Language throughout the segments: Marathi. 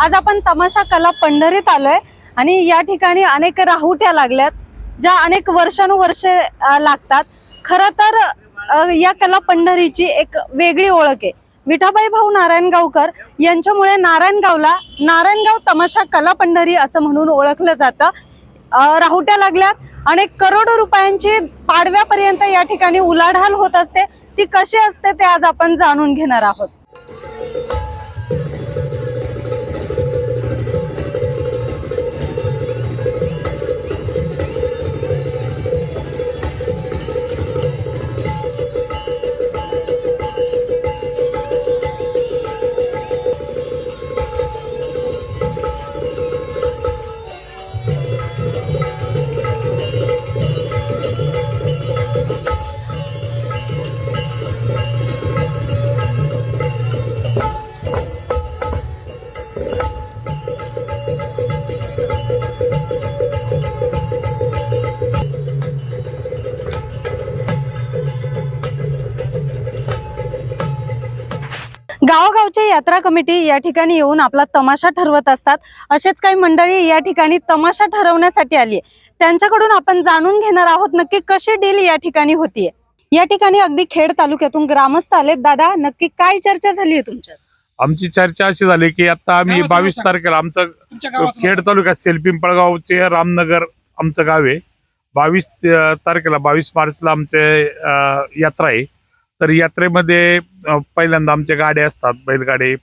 आज आपण तमाशा कला पंढरीत आलोय आणि या ठिकाणी अनेक राहुट्या लागल्यात ज्या अनेक वर्षानुवर्षे लागतात. खरं तर या कला पंढरीची एक वेगळी ओळख आहे. विठाबाई भाऊ नारायणगावकर यांच्यामुळे नारायणगावला नारायणगाव तमाशा कला पंढरी असं म्हणून ओळखलं जातं. राहुट्या लागल्यात. अनेक करोडो रुपयांची पाडव्यापर्यंत या ठिकाणी उलाढाल होत असते. ती कशी असते ते आज आपण जाणून घेणार आहोत. गावोगावचे यात्रा कमिटी या ठिकाणी येऊन आपला तमाशा ठरवत असतात. असेच काही मंडळी या ठिकाणी तमाशा ठरवण्यासाठी आली. त्यांच्याकडून आपण जाणून घेणार आहोत नक्की कशी डील या ठिकाणी होतीये. या ठिकाणी अगदी खेड तालुक्यातून ग्रामस्थ आलेत. दादा नक्की काय चर्चा झाली आहे तुमच्यात? आमची चर्चा अशी झाली की आता आम्ही गावाचं नाव बावीस सांगा. तारखेला आमचं तुमच्या गावाचं खेड तालुक्यात सेलपिंपळगावचे रामनगर आमचं गाव आहे. बावीस तारखेला बावीस मार्चला आमचे अं, यात्रा आहे. तर यात्रेमध्ये पहिल्यांदा आमच्या गाड्या असतात बैलगाडी.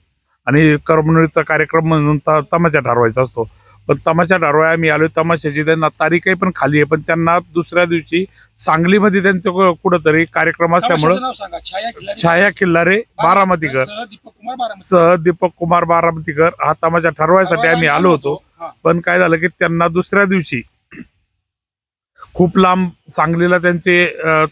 आणि करमणुकीचा कार्यक्रम म्हणून त- तमाशा ठरवायचा असतो. पण तमाशा ठरवाय आम्ही आलो तमाशाची त्यांना तारीखही पण खाली आहे पण त्यांना दुसऱ्या दिवशी सांगलीमध्ये त्यांचं कुठंतरी कार्यक्रम असल्यामुळं छाया किल्लारे बारामतीकर सह दीपक कुमार बारामतीकर हा तमाशा ठरवायसाठी आम्ही आलो होतो. पण काय झालं की त्यांना दुसऱ्या दिवशी खूप लांब सांगलीला त्यांचे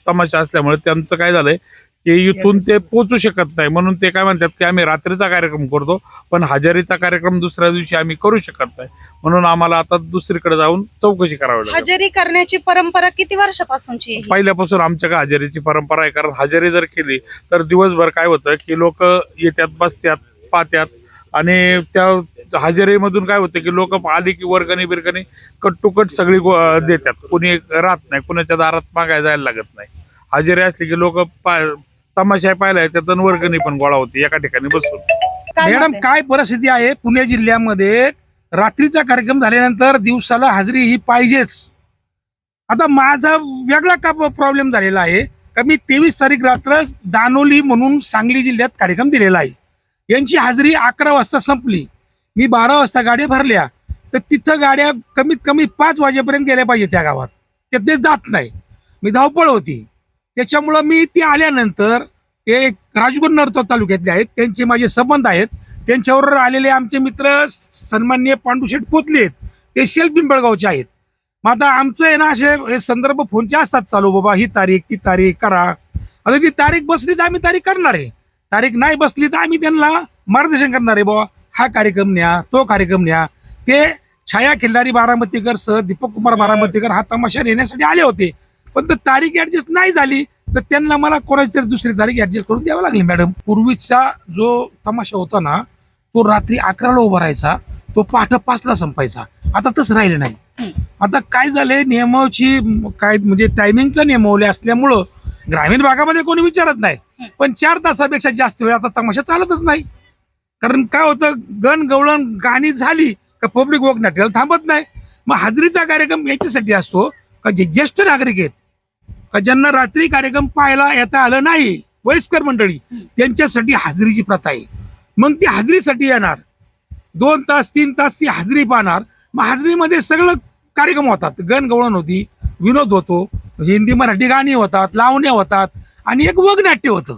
तमाशा असल्यामुळे त्यांचं काय झालंय की इथून ते पोचू शकत नाही. म्हणून ते काय म्हणतात की आम्ही रात्रीचा कार्यक्रम करतो पण हजेरीचा कार्यक्रम दुसऱ्या दिवशी आम्ही करू शकत नाही. म्हणून आम्हाला आता दुसरीकडे जाऊन चौकशी करावी लागेल. हजेरी करण्याची परंपरा किती वर्षापासूनची आहे? पहिल्यापासून आमच्याकडे हजेरीची परंपरा आहे कारण हजेरी जर केली तर दिवसभर काय होतं की लोक येतात बसतात पात्यात आणि त्या हजेरीमधून काय होतं की लोक आली की वर्गणी बिरगणी कट टू कट सगळी गो- देतात. कोणी राहत नाही कुणाच्या दारात मागायला जायला लागत नाही. हजेरी असली की लोक तमाशा पाहायला येतात आणि वर्गणी पण गोळा होती एका ठिकाणी बसून. मॅडम? काय परिस्थिती आहे? पुणे जिल्ह्यामध्ये रात्रीचा कार्यक्रम झाल्यानंतर दिवसाला हजेरी ही पाहिजेच. आता माझा वेगळा का प्रॉब्लेम झालेला आहे? का मी तेवीस तारीख रात्र दानोली म्हणून सांगली जिल्ह्यात कार्यक्रम दिलेला आहे. यांची हजेरी अकरा वाजता संपली. मी बारा वाजता गाड्या भरल्या. तर तिथं गाड्या कमीत कमी पाच वाजेपर्यंत गेल्या पाहिजे त्या गावात. ते जात नाही. मी धावपळ होती. त्याच्यामुळं मी ते आल्यानंतर ते राजगुरू नरतो तालुक्यातले आहेत त्यांचे माझे संबंध आहेत. त्यांच्यावर आलेले आमचे मित्र सन्मान्य पांडुशेठ पोतले आहेत ते शेल पिंपळगावचे आहेत. मग आता आमचं आहे ना असे हे संदर्भ फोनचे असतात चालू बाबा ही तारीख ती तारीख करा. आता ती तारीख बसली तर आम्ही तारीख करणार आहे. तारीख नाही बसली तर आम्ही त्यांना मार्गदर्शन करणार आहे बाबा हा कार्यक्रम न्या तो कार्यक्रम न्या. ते छाया खिल्लारी बारामतीकर सह दीपक कुमार बारामतीकर हा तमाशा नेण्यासाठी आले होते. पण तर तारीख ऍडजस्ट नाही झाली तर त्यांना मला कोणाची तरी दुसरी तारीख ऍडजस्ट करून द्यावं लागली मॅडम पूर्वीचा जो तमाशा होता ना तो रात्री अकराला उभा राहायचा तो पहाटे पाचला संपायचा. आता तसं राहिलं नाही. आता काय झालंय नियमाची म, काय म्हणजे टायमिंगचं नियमवले असल्यामुळं ग्रामीण भागामध्ये कोणी विचारत नाही. पण चार तासापेक्षा जास्त वेळ आता तमाशा चालतच नाही. कारण काय होतं गण गवळण गाणी झाली का पब्लिक वोक नाट्याला थांबत नाही. मग हाजरीचा कार्यक्रम याच्यासाठी असतो का जे ज्येष्ठ नागरिक आहेत का ज्यांना रात्री कार्यक्रम पाहायला येता आलं नाही वयस्कर मंडळी त्यांच्यासाठी हाजरीची प्रथा आहे. मग ती हाजरीसाठी येणार. दोन तास तीन तास ती हाजरी पाहणार. मग हाजरीमध्ये सगळं कार्यक्रम होतात. गणगवळण होती विनोद होतो हिंदी मराठी गाणी होतात लावण्या होतात आणि एक वगनाट्य होतं.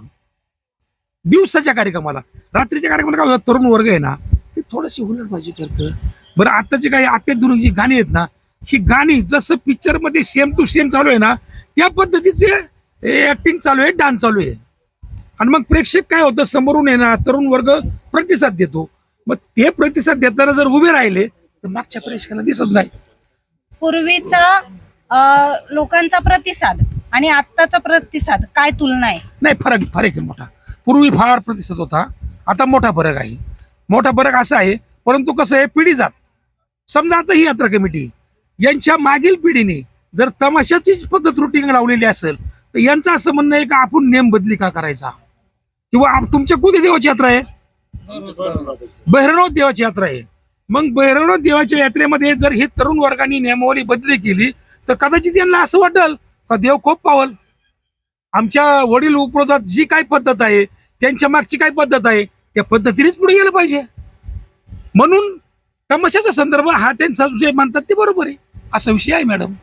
दिवसाच्या कार्यक्रमाला. रात्रीच्या कार्यक्रमाला काय होतं? तरुण वर्ग आहे ना ते थोडीशी हुलडबाजी करतं. बरं आताची काही अत्याधुनिक जी गाणी आहेत ना ही गाणी जसं पिक्चरमध्ये सेम टू सेम चालू आहे ना त्या पद्धतीचे ऍक्टिंग चालू आहे डान्स चालू आहे. आणि मग प्रेक्षक काय होतं समोरून ना तरुण वर्ग प्रतिसाद देतो. मग ते प्रतिसाद देताना जर उभे राहिले तर मागच्या प्रेक्षकांना दिसत नाही. पूर्वीचा लोकांचा प्रतिसाद आणि आत्ताचा प्रतिसाद काय तुलना आहे? नाही फरक फरक आहे मोठा. पूर्वी फार प्रतिसाद होता आता मोठा फरक आहे. मोठा फरक असा आहे परंतु कसं आहे पिढी जात. समजा आता ही यात्रा कमिटी यांच्या मागील पिढीने जर तमाशाचीच पद्धत रुटीन लावलेली असेल तर यांचं असं म्हणणं आहे का आपण नेम बदली का करायचा? किंवा तुमच्या कोणती देवाची यात्रा आहे? बहिरवनाथ देवाची यात्रा आहे. मग बहिरवनाथ देवाच्या यात्रेमध्ये जर हे तरुण वर्गाने नियमावली बदली केली तर कदाचित यांना असं वाटेल का देव खूप पावल? आमच्या वडील उपरोधात जी काय पद्धत आहे त्यांच्या मागची काय पद्धत आहे त्या पद्धतीनेच पुढे गेलं पाहिजे. म्हणून तमाशाचा संदर्भ हा त्यांचा जे मानतात ते बरोबर आहे. असा विषय आहे मॅडम.